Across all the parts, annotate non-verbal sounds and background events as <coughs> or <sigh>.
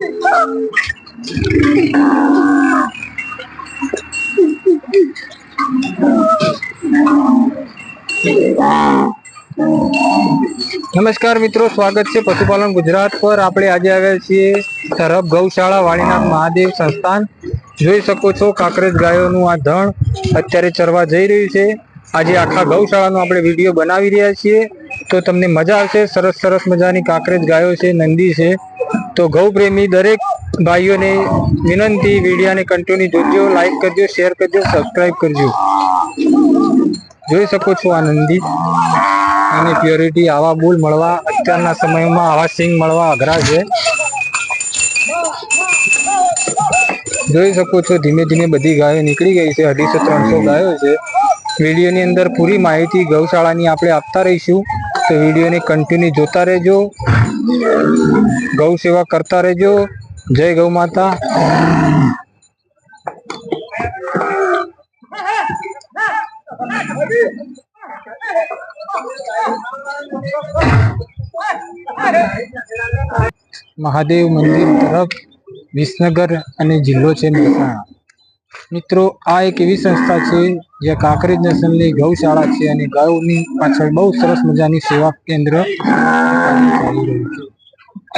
નમસ્કાર મિત્રો, સ્વાગત છે પશુપાલન ગુજરાત પર. આપણે આજે આવ્યા છીએ તરફ ગૌશાળા વાણીનાથ મહાદેવ સંસ્થાન. જોઈ શકો છો કાંકરેજ ગાયોનું આ ધણ અત્યારે ચરવા જઈ રહ્યું છે. આજે આખા ગૌશાળાનો આપણે વીડિયો બનાવી રહ્યા છીએ. તો તમને મજા આવશે, સરસ સરસ મજાની કાંકરેજ ગાયો છે, નંદી છે. તો ગૌ પ્રેમી દરેક ભાઈઓને વિનંતી, વિડીયાને કન્ટિન્યુ જોજો લાઈક કરજો શેર કરજો સબસ્ક્રાઇબ કરજો. જોઈ શકો છો આનંદી. અને પ્યોરિટી આવા બુલ મળવા, અત્યારના સમયમાં આવા સિંગ મળવા અઘરા છે. જોઈ શકો છો ધીમે ધીમે બધી ગાયો નીકળી ગઈ છે, અઢીસો, ત્રણસો ગાયો છે. વિડીયોની અંદર પૂરી માહિતી ગૌશાળાની આપણે આપતા રહીશું. તો વિડીયોને કન્ટિન્યુ જોતા રહેજો. ગૌ સેવા કરતા રહેજો. જય ગૌ માતા. મહાદેવ મંદિર તરફ વિસનગર અને જિલ્લો છે મહેસાણા. મિત્રો, આ એક એવી સંસ્થા છે જ્યાં કાંકરેજ નેશનલની ગૌશાળા છે અને ગાયોની પાછળ બહુ સરસ મજાની સેવા કેન્દ્ર ચાલી રહ્યું છે.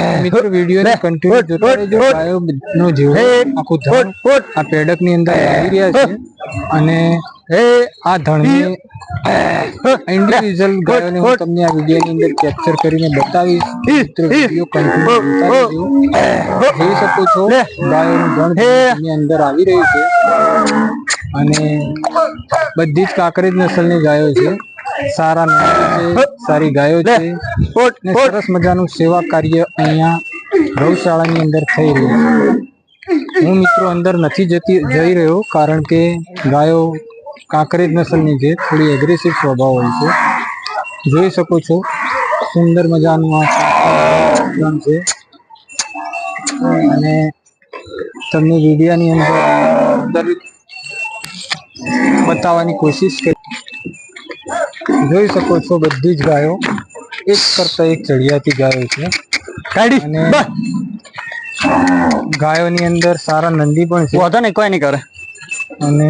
<coughs> મિત્રો વીડિયો કન્ટિન્યુ <coughs> જોતા રહેજો. ગાયોનો જીવ આખું ધણ આ પેડકની અંદર આવી રહ્યા છે. અને આ ધણને ઇન્ડિવિજ્યુઅલ ગાયોને હું તમને આ વિડીયોની અંદર કેપ્ચર કરીને બતાવીશ. મિત્રો વીડિયો કન્ટિન્યુ જોતા રહેજો. જોઈ શકો છો ગાયોનું ધણની અંદર આવી રહ્યું છે. અને બધી જ કાંકરેજ નસલની ગાયો છે. સારા છે સારી ગાયો છે. ને સરસ મજાનું સેવા કાર્ય અહીંયા ગૌશાળાની અંદર થઈ રહ્યું છે. હું મિત્રો અંદર નથી જતી જઈ રહ્યો કારણ કે ગાયો કાંકરેજ નસલની છે. થોડી એગ્રેસિવ સ્વભાવ હોય છે. જોઈ શકો છો સુંદર મજાનું આ છે. અને તમને વિડીયાની અંદર અંદર બતાવવાની કોશિશ કરી જોઈ શકો છો બધી જ ગાયો. એક કરતા એક ચડિયાતી ગાયો છે. અને ગાયોની અંદર સારા નંદી પણ છે. વાંધો નહીં કોઈ નહીં કરે. અને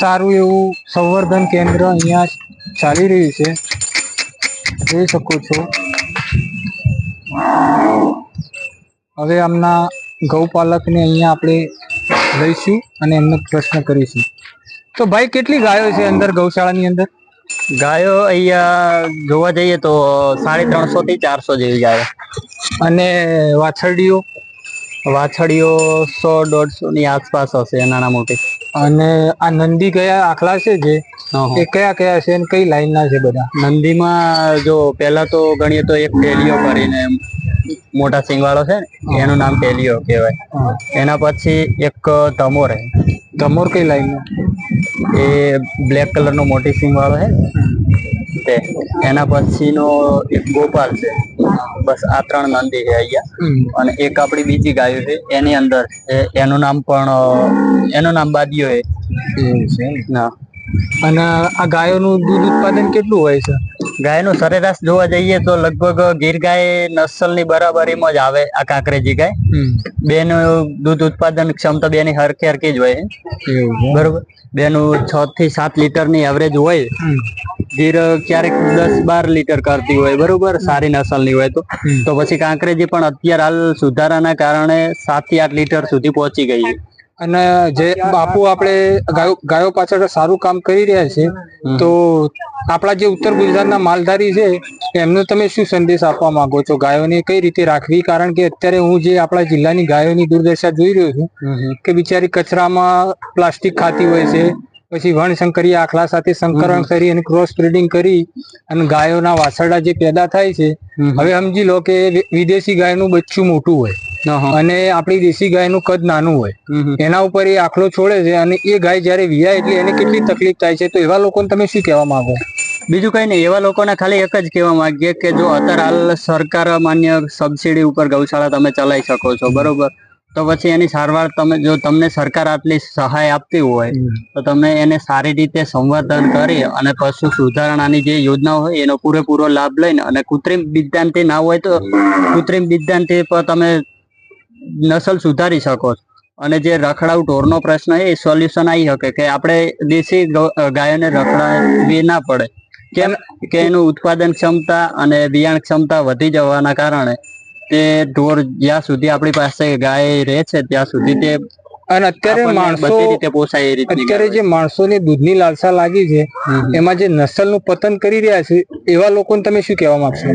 સારું એવું સંવર્ધન કેન્દ્ર અહીંયા ચાલી રહ્યું છે. જોઈ શકો છો. હવે આમના ગૌપાલકને અહીંયા આપણે લઈશું અને એમનો પ્રશ્ન કરીશું. તો ભાઈ કેટલી ગાયો છે અંદર ગૌશાળાની અંદર? ગાયો અહીંયા જોવા જઈએ તો સાડી ત્રણસો થી ચારસો જેવી ગાયો. અને વાછરડીઓ? વાછડીઓ સો દોઢસો ની આસપાસ હશે નાના મોટી. અને આ નંદી કયા આખલા છે જે? એ કયા કયા છે અને કઈ લાઈન ના છે બધા? નંદીમાં જો પેલા તો ગણીએ તો એક પેલીઓ કરીને મોટા સિંગવાળો છે ને એનું નામ પેલીઓ કહેવાય. એના પછી એક તમોર હે ધમોર કઈ લાઈન એ બ્લેક કલર નો મોટી સિંહ વાળો છે તે. એના પછીનો એક ગોપાલ છે. બસ આ ત્રણ નંદી છે અહીંયા. અને એક આપણી બીજી ગાયો છે એની અંદર એનું નામ પણ એનું નામ બાદિયો છે. અને આ ગાયોનું દૂધ ઉત્પાદન કેટલું હોય છે? ગાયનું સરેરાશ જોવા જઈએ તો લગભગ ગીર ગાય નસલની બરાબરીમાં જ આવે આ કાંકરેજી ગાય. બેનું દૂધ ઉત્પાદન ક્ષમતા બેની હરખી હરખી જ હોય. બરોબર. બેનું છ થી સાત લીટરની એવરેજ હોય ગીર ક્યારેક દસ બાર લીટર કરતી હોય. બરોબર? સારી નસલની હોય તો. તો પછી કાંકરેજી પણ અત્યારે હાલ સુધારાના કારણે સાતથી આઠ લીટર સુધી પહોંચી ગઈ અને જે બાપુ આપણે ગાયો પાછળ સારું કામ કરી રહ્યા છે તો આપણા જે ઉત્તર ગુજરાતના માલધારી છે એમનો તમે શું સંદેશ આપવા માંગો છો? ગાયોને કઈ રીતે રાખવી? કારણ કે અત્યારે હું જે આપણા જિલ્લાની ગાયોની દુર્દશા જોઈ રહ્યો છું કે બિચારી કચરામાં પ્લાસ્ટિક ખાતી હોય છે પછી વણશંકરી આખલા સાથે સંકરણ કરી અને ક્રોસ બ્રિડિંગ કરી અને ગાયોના વાછરડા જે પેદા થાય છે હવે સમજી લો કે વિદેશી ગાયનું બચ્ચું મોટું હોય. અને આપણી દેશી ગાયનું કદ નાનું હોય. એના ઉપર એ આખલો છોડે છે અને એ ગાય જ્યારે વિયાય એટલે એને કેટલી તકલીફ થાય છે? તો એવા લોકોને તમે શું કહેવા માંગો? બીજું કઈ નહીં એવા લોકોને ખાલી એક જ કહેવા માંગીએ કે જો અત્યારે હાલ સરકાર માન્ય સબસિડી ઉપર ગૌશાળા તમે ચલાવી શકો છો બરોબર? તો પછી એની સારવાર તમે જો તમને સરકાર આટલી સહાય આપતી હોય તો તમે એને સારી રીતે સંવર્ધન કરી અને પશુ સુધારણાની જે યોજનાઓ હોય એનો પૂરેપૂરો લાભ લઈને અને કૃત્રિમ વિદ્યાંતિ ના હોય તો કૃત્રિમ વિદ્યાંતિ પર તમે નસલ સુધારી શકો છો. અને જે રખડાઉ ઢોરનો પ્રશ્ન એ સોલ્યુશન આવી શકે કે આપણે દેશી ગાયોને રખડાવી ના પડે. કેમ કે એનું ઉત્પાદન ક્ષમતા અને બિયાણ ક્ષમતા વધી જવાના કારણે તે ઢોર જ્યાં સુધી આપણી પાસે ગાય રહે છે ત્યાં સુધી તે અને અત્યારે માણસો રીતે પોસાય એ રીતે અત્યારે જે માણસોને દૂધની લાલસા લાગી છે એમાં જે નસલનું પતન કરી રહ્યા છે એવા લોકોને તમે શું કહેવા માંગશો?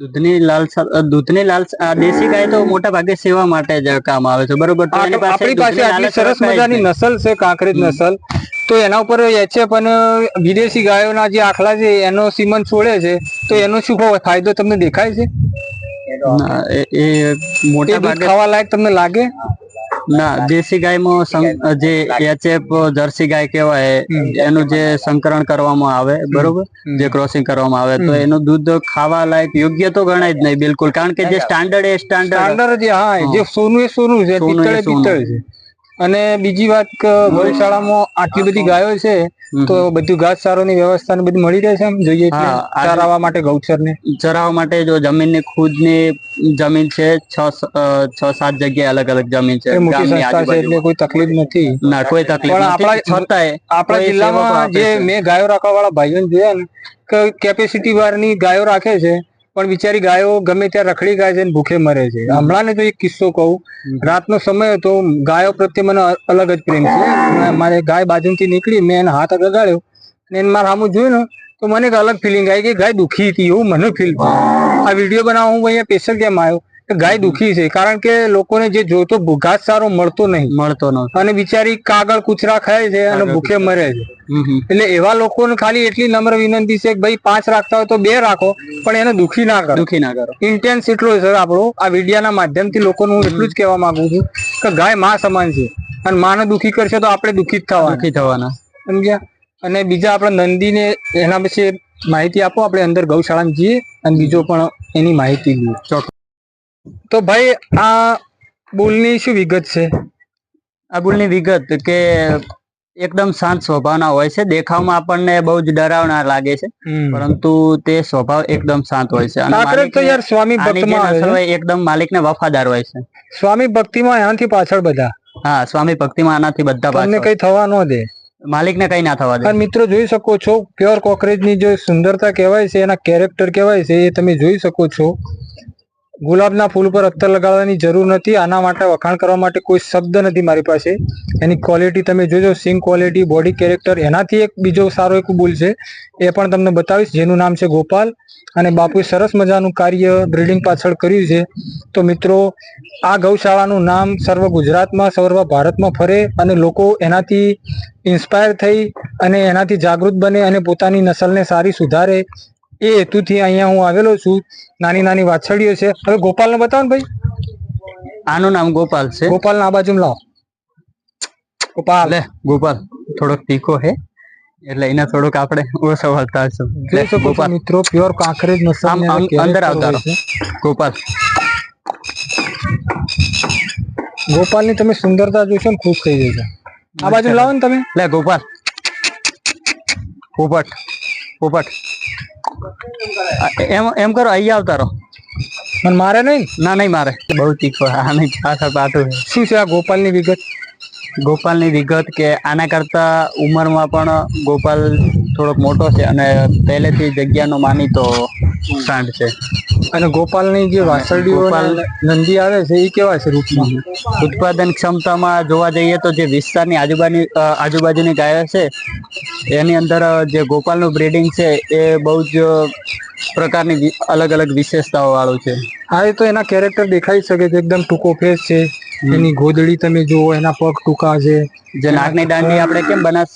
દૂધની લાલસા દૂધની લાલસા આ દેશી ગાય તો મોટા ભાગે સેવા માટે જ કામ આવે છે. બરોબર આપણી પાસે આટલી સરસ મજાની નસલ છે કાંકરેજ નસલ. તો એના ઉપર એચએફ અને વિદેશી ગાયોના જે આખલા છે એનો સીમન છોડે છે તો એનો શું ફાયદો તમને દેખાય છે? એ મોટા ભાગે ખાવા લાયક તમને લાગે? ના દેશી ગાયમાં જે એચએફ જર્સી ગાય કહેવાય એનું જે સંકરણ કરવામાં આવે બરોબર? જે ક્રોસિંગ કરવામાં આવે તો એનું દૂધ ખાવા લાયક યોગ્ય તો ગણાય જ નહીં બિલકુલ. કારણ કે જે સ્ટાન્ડર્ડ એ સ્ટાન્ડર્ડ સ્ટાન્ડર્ડ જે હા જે સોનું એ સોનું છે સોનું પિત્તળ એ પિત્તળ છે. અને બીજી વાત કે ગૌશાળામાં આટલી બધી ગાયો છે તો બધું ઘાસચારો ની વ્યવસ્થા ને બધું મળી રહેશે એમ? જોઈએ ચરાવવા માટે ગૌચર ને ચરાવવા માટે જો ખુદની જમીન છે છ છ સાત જગ્યાએ અલગ અલગ જમીન છે. એટલે કોઈ તકલીફ નથી. ના કોઈ તકલીફ પણ આપણા- છતાંય આપણા જિલ્લામાં જે મેં ગાયો રાખવા વાળા ભાઈઓ જોયા ને કેપેસિટી કેપેસિટી વાળની ગાયો રાખે છે પણ બિચારી ગાયો ગમે ત્યાં રખડી ગાય છે ભૂખે મરે છે. હમણાં ને તો એક કિસ્સો કહું. રાતનો સમય હતો ગાયો પ્રત્યે મને અલગ જ પ્રેમ છે. મારે ગાય બાજુથી નીકળી મેં એને હાથ લગાડ્યો ને એને મારા સામું જોયું ને તો મને એક અલગ ફિલિંગ આવી કે ગાય દુખી હતી એવું મને ફીલ આ વીડિયો બનાવવા હું અહીંયા સ્પેશિયલ કેમ આવ્યો? ગાય દુખી છે કારણ કે લોકોને જે જોતો ઘાસ સારો મળતો નહીં. મળતો ન અને બિચારી કાગળ કૂતરા ખાય છે અને ભૂખે મરે છે. એટલે એવા લોકોને ખાલી એટલી નમ્ર વિનંતી છે કે ભાઈ પાંચ રાખતા હોય તો બે રાખો પણ એને દુખી ના કરો. દુખી ના કરો. ઇન્ટેન્સ એટલો સર આપણો. આ વિડિયાના માધ્યમથી લોકોને હું એટલું જ કહેવા માંગુ છું કે ગાયમાં સમાન છે. અને માને દુખી કરશે તો આપણે દુખી જ થવાના. દુખી થવાના. સમજ્યા? અને બીજા આપણે નંદીને એના વિશે માહિતી આપો. આપણે અંદર ગૌશાળામાં જઈએ અને બીજો પણ એની માહિતી લઈએ. ચોક્કસ. તો ભાઈ આ બુલની શું વિગત છે? આ બુલની વિગત કે એકદમ શાંત સ્વભાવના હોય છે. દેખાવમાં આપણને બહુ જ ડરાવના લાગે છે. પરંતુ તે સ્વભાવ એકદમ શાંત હોય છે. અને માલિક તો યાર સ્વામી ભક્તમાં એકદમ માલિકને વફાદાર હોય છે. સ્વામી ભક્તિમાં એનાથી પાછળ બધા? હા સ્વામી ભક્તિમાં આનાથી બધા પાછળ. કઈ થવા ન દે? માલિકને કઈ ના થવા દે. મિત્રો જોઈ શકો છો પ્યોર કોકરેજની જે સુંદરતા કહેવાય છે એના કેરેક્ટર કહેવાય છે એ તમે જોઈ શકો છો. ગુલાબના ફૂલ પર અત્તર લગાડવાની જરૂર નથી. આના માટે વખાણ કરવા માટે કોઈ શબ્દ નથી મારી પાસે. એની ક્વોલિટી તમે જોજો. સિંગ ક્વોલિટી બોડી કેરેક્ટર એનાથી એક બીજો સારો એક બુલ છે. એ પણ તમને બતાવીશ. જેનું નામ છે ગોપાલ અને બાપુએ સરસ મજાનું કાર્ય બ્રિડિંગ પાછળ કર્યું છે. તો મિત્રો, આ ગૌશાળાનું નામ સર્વ ગુજરાતમાં, સર્વ ભારતમાં ફરે અને લોકો એનાથી ઇન્સ્પાયર થઈ અને એનાથી જાગૃત બને અને પોતાની નસલને સારી સુધારે. એ હેતુથી અહીંયા હું આવેલો છું. નાની નાની વાછડીઓ છે. હવે ગોપાલને બતાવો ને ભાઈ. આનું નામ ગોપાલ છે. ગોપાલને આ બાજુ લાવો. ગોપાલ. લે ગોપાલ થોડોક તીખો છે એટલે એના થોડુંક આપણે ઓછો વળતા હશું ગોપાલ. મિત્રો પ્યોર કાંકરેજ આમ અંદર આવતા. ગોપાલ. ગોપાલની તમે સુંદરતા જોશો ને ખુશ થઈ જશો. આ બાજુ લાવો ને તમે. લે ગોપાલ. પોપટ પોપટ. એમ એમ કરો અહીંયા આવતા રહો. મને મારે નહીં? ના નહીં મારે. બહુ તીખો. આ નહીં પાછળ પાટું શું છે આ ગોપાલની વિગત? ગોપાલની વિગત કે આના કરતાં ઉંમરમાં પણ ગોપાલ થોડોક મોટો છે અને પહેલેથી જગ્યાનો માનીતો સાંડ છે. અને ગોપાલની જે વાસળડીઓ નંદી આવે છે એ કેવા છે રૂપમાં ઉત્પાદન ક્ષમતામાં જોવા જઈએ તો જે વિસ્તારની આજુબાજુ આજુબાજુની ગાયો છે એની અંદર જે ગોપાલનું બ્રીડિંગ છે એ બહુ જ પ્રકારની અલગ અલગ વિશેષતાઓ વાળું છે. હા એ તો એના કેરેક્ટર દેખાઈ શકે છે એકદમ ટૂંકો ફેસ છે. એની ગોદડી તમે જુઓ એના પગ ટૂંકા છે. જે નાકની દાંડી આપણે કેમ બનાસ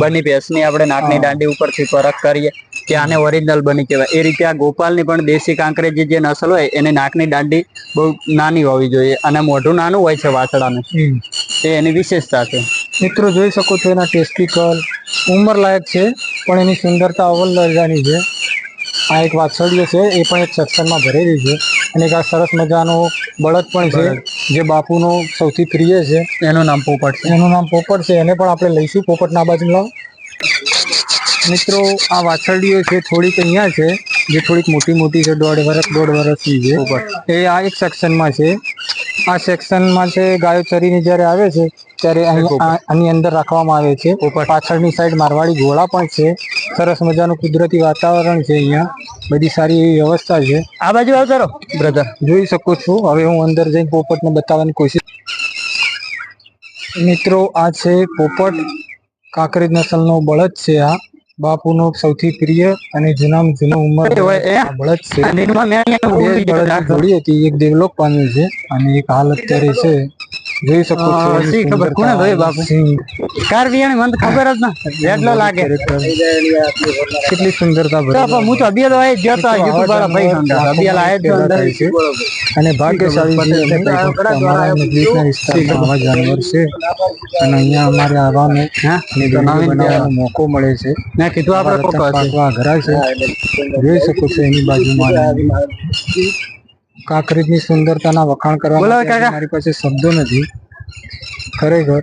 બની ભેંસની આપણે નાકની દાંડી ઉપરથી પરખ કરીએ? કે આને ઓરિજિનલ બની કહેવાય. એ રીતે આ ગોપાલની પણ દેશી કાંકરેજી જે નસલ હોય એની નાકની દાંડી બહુ નાની હોવી જોઈએ અને મોઢું નાનું હોય છે વાછડાનું. તે એની વિશેષતા છે. મિત્રો જોઈ શકો છો એના ટેસ્ટિકલ ઉંમર લાયક છે પણ એની સુંદરતા અવ્વલ દરજાની છે. આ એક વાછરડીઓ છે એ પણ એક સત્સંગમાં ભરેલી છે. અને એક આ સરસ મજાનો બળદ પણ છે જે બાપુનો સૌથી પ્રિય છે. એનું નામ પોપટ છે. એનું નામ પોપટ છે. એને પણ આપણે લઈશું પોપટના બાજુ લાવ મિત્રો આ વાછરડીઓ છે થોડીક અહીંયા છે જે થોડીક મોટી મોટી છે દોઢ વર્ષ દોઢ વર્ષની છે. એ આ એક સેક્શનમાં છે. આ સેક્શનમાં છે ગાયો ચરીને જ્યારે આવે છે ત્યારે આની અંદર રાખવામાં આવે છે. પાછળની સાઈડ મારવાડી ઘોડા પણ છે. સરસ મજાનું કુદરતી વાતાવરણ છે અહીંયા. બધી સારી એવી વ્યવસ્થા છે. આ બાજુ આવતા રહો બ્રધર. જોઈ શકો છો. હવે હું અંદર જઈને પોપટને બતાવવાની કોશિશ મિત્રો આ છે પોપટ. કાંકરેજ નસલનો બળદ છે આ. બાપુનો સૌથી પ્રિય અને જૂનામાં જૂનો ઉંમર બળદ છે. બે જોડી હતી એક દેવલોક પામ્યું છે અને એક હાલ અત્યારે છે. જોઈ શકો છો સી ખબર, કોને ભાઈ બાપુ? સિંગ, કાર વિયાણી મને ખબર જ ના. એટલો લાગે. કેટલી સુંદરતા ભરી હું તો અભિયાલ તો આય ગયો તો યુટ્યુબ વાળા ભાઈ અબિયા આયા તો અંદર છે. અને ભાગ્યશાળી છે આવા જાનવર છે અને અહીંયા અમારે આવવાનો હા? બનાવવાનો મોકો મળે છે. મેં કીધું આપણે કોકો છે. ઘરા છે. જોઈ શકો છો એની બાજુમાં. કાંકરેજની સુંદરતાના વખાણ કરવા. મારી પાસે શબ્દો નથી. ખરેખર?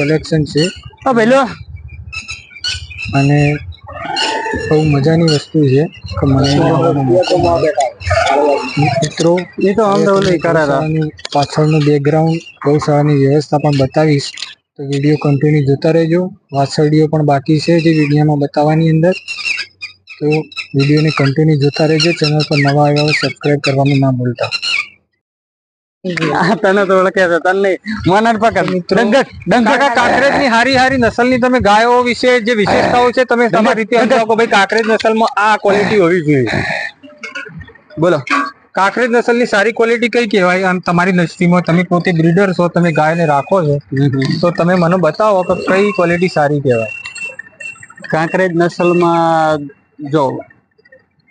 કલેક્શન છે. અને બહુ મજાની વસ્તુ છે કે મને મિત્રો એ તો આમ પાછળનું બેકગ્રાઉન્ડ ગૌશાળાની વ્યવસ્થા પણ બતાવીશ. તો વીડિયો કન્ટિન્યુ જોતા રહેજો. વાછરડીઓ પણ બાકી છે જે વિડીયોમાં બતાવવાની અંદર. તો વિડીયોને કન્ટિન્યુ જોતા રહેજો. ચેનલ પર નવા આવ્યા હોય સબસ્ક્રાઇબ કરવાનું ના ભૂલતા. તને તો ઓળખે છે તને નહીં. પકડ. ડંગર ડંગર કાંકરેજની હારી હારી નસલની તમે ગાયો વિશે જે વિશેષતાઓ છે તમે તમારી રીતે સમજાવો કે ભાઈ કાંકરેજ નસલમાં આ ક્વોલિટી હોવી જોઈએ. બોલો. કાંકરેજ નસલની સારી ક્વોલિટી કઈ કહેવાય? તમારી દ્રષ્ટિમાં તમે પોતે બ્રીડર છો તમે ગાયને રાખો છો તો તમે મને બતાવો કે કઈ ક્વોલિટી સારી કહેવાય? કાંકરેજ નસલમાં જો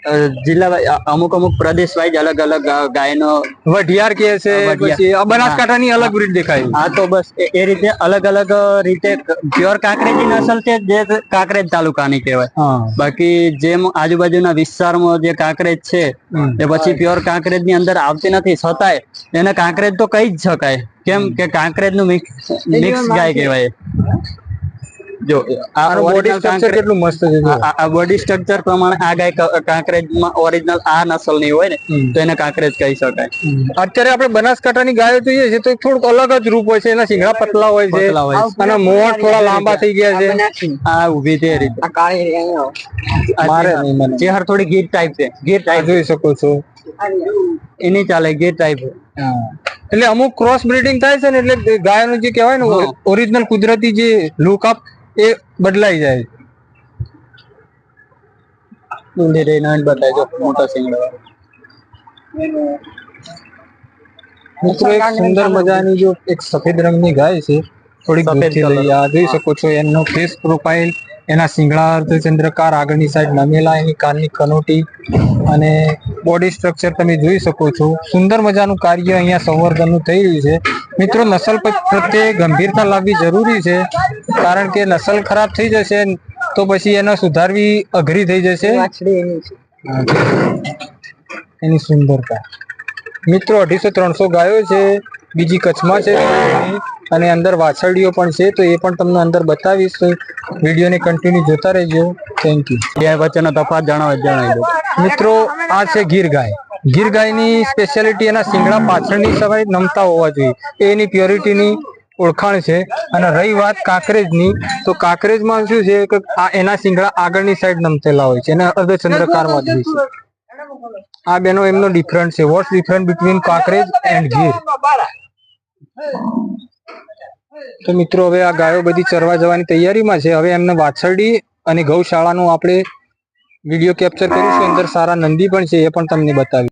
જિલ્લા અમુક અમુક પ્રદેશ વાઇઝ અલગ અલગ ગાય ગાયનો વઢિયાર કે છે બનાસકાંઠા ની પછી બનાસકાંઠાની અલગ બ્રીડ દેખાય. હા તો બસ એ- એ રીતે અલગ અલગ રીતે પ્યોર કાંકરેજી નસલ છે જે કાંકરેજ તાલુકાની કહેવાય. બાકી જેમ આજુબાજુના વિસ્તારમાં જે કાંકરેજ છે એ પછી પ્યોર કાંકરેજની અંદર આવતી નથી છતાંય એને કાંકરેજ તો કહી જ શકાય. કેમ કે કાંકરેજનું મિક્સ મિક્સ ગાય કહેવાય. જો આ આનું બોડી સ્ટ્રક્ચર કેટલું મસ્ત છે આ બોડી સ્ટ્રક્ચર પ્રમાણે આ ગાય કાંકરેજમાં ઓરિજિનલ આ નસલની હોય ને તો એને કાંકરેજ કહી શકાય. અત્યારે આપણે બનાસકાંઠાની ગાયો જોઈએ છે તો થોડુંક અલગ જ રૂપ હોય છે એના શિંગડા પતલા હોય છે. અને મોઢ થોડા લાંબા થઈ ગયા છે. આ ઊભી છે રીતે. આ કાળી મારે ચેહર થોડી ગીર ટાઈપ છે. ગીર ટાઈપ જોઈ શકો છો. એની ચાલે ગીર ટાઈપ એટલે અમુક ક્રોસ બ્રીડિંગ થાય છે ને એટલે ગાયનું જે કહેવાય ને. ઓરિજિનલ કુદરતી જે લુક અપ એ બદલાઈ જાય. ઊંડી રહી નંદ બતાય જો મોટો શિંગડો. મિત્રો એક સુંદર મજાની જો એક સફેદ રંગની ગાય છે. લઈ આ જોઈ શકો છો. એનો ફેસ પ્રોફાઇલ એના શિંગડા અર્ધચંદ્રકાર આગળની સાઈડ નમેલા એની કાનની કનોટી અને બોડી સ્ટ્રક્ચર તમે જોઈ શકો છો. સુંદર મજાનું કાર્ય અહીંયા સંવર્ધનનું થઈ રહ્યું છે. મિત્રો નસલ પ્રત્યે ગંભીરતા લાવવી જરૂરી છે કારણ કે નસલ ખરાબ થઈ જશે તો પછી એને સુધારવી અઘરી થઈ જશે. એની સુંદરતા. મિત્રો અઢીસો ત્રણસો ગાયો છે બીજી કચ્છમાં છે અને અંદર વાછરડીઓ પણ છે તો એ પણ તમને અંદર બતાવીશ. તો વિડીયોને કન્ટિન્યુ જોતા રહેજો. થેન્ક યુ બે વચ્ચેનો તફાત જણાવ જણાવી દો. મિત્રો આ છે ગીર ગાય. ગીર ગાયની સ્પેશિયાલિટી એના શિંગડા પાછળની સવાય નમતા હોવા જોઈએ. એની પ્યોરિટીની ઓળખાણ છે. અને રહી વાત કાંકરેજની તો કાંકરેજમાં શું છે કે આ એના શિંગડા આગળની સાઈડ નમતેલા હોય છે. અને અર્ધચંદ્રકારમાં જોઈએ છે. આ બેનો એમનો ડિફરન્ટ છે. What's different between Kankrej and Gir? તો મિત્રો હવે આ ગાયો બધી ચરવા જવાની તૈયારીમાં છે. હવે એમને વાછરડી અને ગૌશાળાનું આપણે વીડિયો કેપ્ચર કરીશું. અંદર સારા નંદી પણ છે એ પણ તમને બતાવી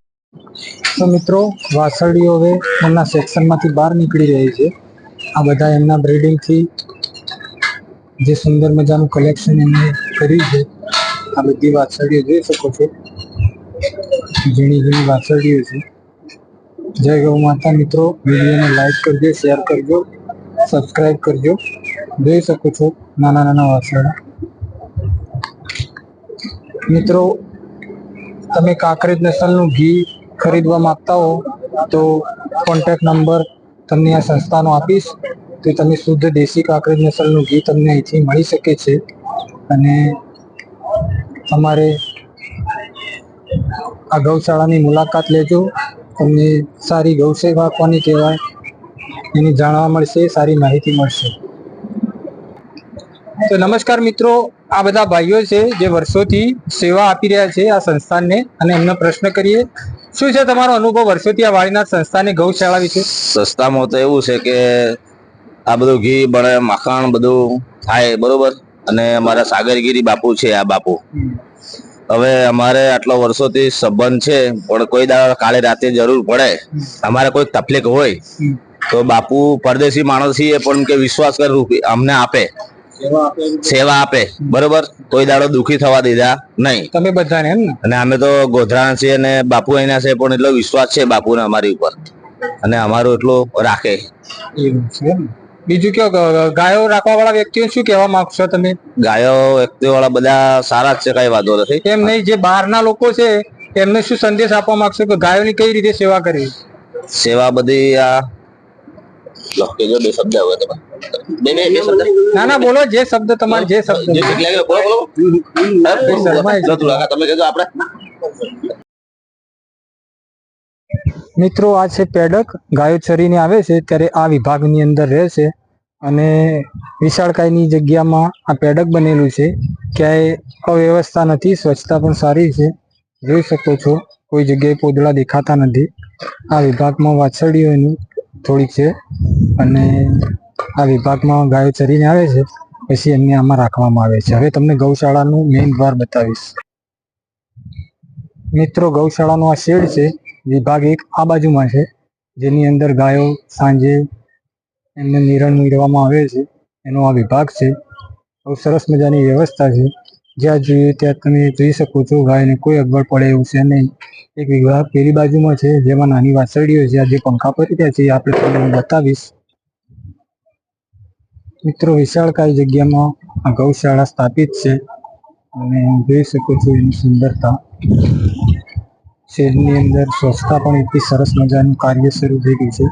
તો મિત્રો વાસળીઓ હવે એમના સેક્શનમાંથી બહાર નીકળી રહી છે. આ બધા એમના બ્રિડિંગથી જે સુંદર મજાનું કલેક્શન એમને કર્યું છે. આ બધી વાસળીઓ જોઈ શકો છો. ઝીણી ઝીણી વાછરડીઓ છે. જય ગૌ માતા મિત્રો, વિડીયોને લાઈક કરજો, શેર કરજો, સબસ્ક્રાઈબ કરજો. જોઈ શકો છો નાના નાના વાસળા મિત્રો, તમે કાંકરેજ નસલનું ઘી ખરીદવા માંગતા હો, તો કોન્ટેક્ટ નંબર તમને આ સંસ્થાનો આપીશ. તો તમે શુદ્ધ દેશી કાંકરેજ નસલનું ઘી તમને અહીંથી મળી શકે છે. અને અમારે આ ગૌશાળાની મુલાકાત લેજો. તમને સારી ગૌ સેવા કોની કહેવાય. એની જાણવા મળશે, સારી માહિતી મળશે. તો નમસ્કાર મિત્રો, આ બધા ભાઈઓ છે જે વર્ષોથી સેવા આપી રહ્યા છે આ સંસ્થાનને. અને એમનો પ્રશ્ન કરીએ શું છે તમારો અનુભવ વર્ષોથી આ વાળીનાથ સંસ્થાની ગૌશાળા વિશે? સંસ્થામાં તો એવું છે કે આ બધું ઘી બને માખણ બધું થાય બરોબર? અને અમારા સાગરગીરી બાપુ છે આ બાપુ. હવે અમારે આટલા વર્ષોથી સંબંધ છે પણ કોઈ દાડો કાલે રાતે જરૂર પડે. અમારે કોઈ તકલીફ હોય તો બાપુ પરદેશી માણસ છીએ પણ કે વિશ્વાસ કર અમને આપે. સેવા આપે બરોબર? કોઈ દાડો દુખી થવા દીધા નહીં. તમે બધાને એમ ને? અને અમે તો ગોધરાણ છીએ અને બાપુ અહીંના છે પણ એટલો વિશ્વાસ છે બાપુને અમારી ઉપર. અને અમારો એટલો રાખે. એમ બીજું કયો ગાયો રાખવા વાળા વ્યક્તિઓ શું કહેવા માંગશો તમે? ગાયો વ્યક્તિઓ વાળા બધા સારા જ છે કઈ વાંધો નથી. એમ નહીં જે બહારના લોકો છે એમને શું સંદેશ આપવા માંગશો કે ગાયોની કઈ રીતે સેવા કરવી? સેવા બધી આ લો, કહેજો બે શબ્દ આવે તમે બે બે બે શબ્દ. ના ના બોલો જે શબ્દ તમારે જે શબ્દ જે ઠીક લાગે બોલો બોલો. તમે કહેજો આપણે મિત્રો આ છે પેડક. ગાયો ચરીને આવે છે ત્યારે આ વિભાગની અંદર રહે છે. અને વિશાળકાયની જગ્યામાં આ પેડક બનેલું છે. ક્યાંય અવ્યવસ્થા નથી સ્વચ્છતા પણ સારી છે. જોઈ શકો છો કોઈ જગ્યાએ પોદળા દેખાતા નથી. આ વિભાગમાં વાછરડીઓની થોડીક છે. અને આ વિભાગમાં ગાયો ચરીને આવે છે, પછી એમને આમાં રાખવામાં આવે છે. હવે તમને ગૌશાળાનું મેઇન દ્વાર બતાવીશ. મિત્રો, ગૌશાળાનો આ શેડ છે, વિભાગ એક આ બાજુમાં છે, જેની અંદર ગાયો સાંજે એમને નિરણ મેળવવામાં આવે છે. એનો આ વિભાગ છે. બહુ સરસ મજાની વ્યવસ્થા છે. જ્યાં જોઈએ ત્યાં તમે જોઈ શકો છો, ગાયને કોઈ અગવડ પડે એવું છે નહીં. એક વિભાગ પેલી બાજુમાં છે, જેમાં નાની વાસળીઓ છે. જે પંખા પડી રહ્યા છે આપણે તમને બતાવીશ. મિત્રો વિશાળકાય જગ્યામાં આ ગૌશાળા સ્થાપિત છે. અને જોઈ શકો છો એની સુંદરતા. શહેરની અંદર સ્વચ્છતા પણ એટલી સરસ મજાનું કાર્ય શરૂ થઈ ગયું છે.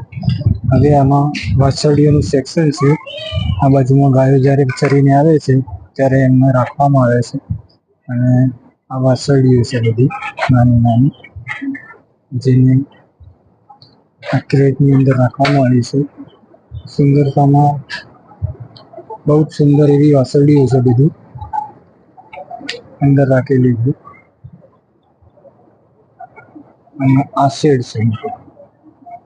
હવે આમાં વાછરડીઓનું સેક્શન છે. આ બાજુમાં ગાયો જ્યારે ચરીને આવે છે ત્યારે એમને રાખવામાં આવે છે. અને આ વાસળીઓ છે બધી, નાની નાની, જેને આ ક્રેટની અંદર રાખવામાં આવી છે. સુંદરતામાં બહુ જ સુંદર એવી વાસળીઓ છે બધી. અંદર રાખેલી છે. અને આ શેડ છે.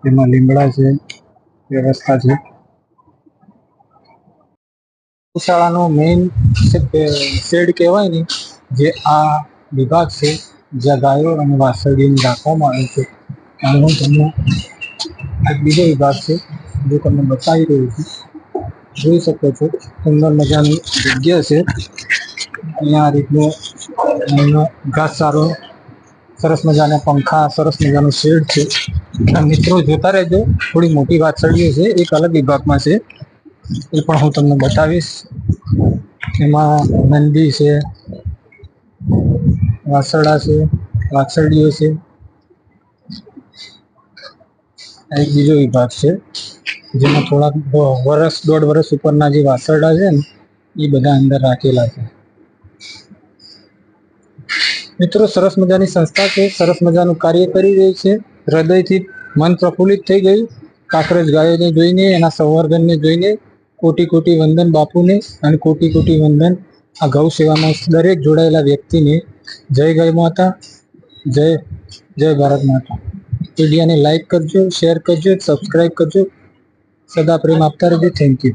એમાં લીમડા છે, વ્યવસ્થા છે. શાળાનો મેઇન શેડ કહેવાય ને, જે આ વિભાગ છે, જ્યાં ગાયો અને વાસળીને રાખવામાં આવે છે. અને હું તમને એક બીજો વિભાગ છે, જે તમને બતાવી રહ્યો છું. જોઈ શકો છો, સુંદર મજાની જગ્યા છે. અહીંયા આ રીતનો ઘાસ સારો સરસ મજાના પંખા, સરસ મજાનું શેડ છે. મિત્રો જોતા રહેજો, થોડી મોટી વાછરડીઓ છે, એક અલગ વિભાગમાં છે. એ પણ હું તમને બતાવીશ એમાં નંદી છે, વાસરડા છે વાસરડીઓ છે. એક બીજો વિભાગ છે, જેમાં થોડાક વર્ષ દોઢ વર્ષ ઉપરના જે વાસરડા છે ને, એ બધા અંદર રાખેલા છે. મિત્રો, સરસ મજાની સંસ્થા છે, સરસ મજાનું કાર્ય કરી રહી છે. હૃદયથી મન પ્રફુલ્લિત થઈ ગયું. કાંકરેજ ગાયોને જોઈને, એના સંવર્ધનને જોઈને કોટી કોટી વંદન બાપુને અને કોટી કોટી વંદન આ ગૌ સેવામાં દરેક જોડાયેલા વ્યક્તિને જય ગૌ માતા, જય જય ભારત માતા. વિડીયોને લાઈક કરજો, શેર કરજો સબસ્ક્રાઈબ કરજો. સદા પ્રેમ આપતા રહેજો. Thank you.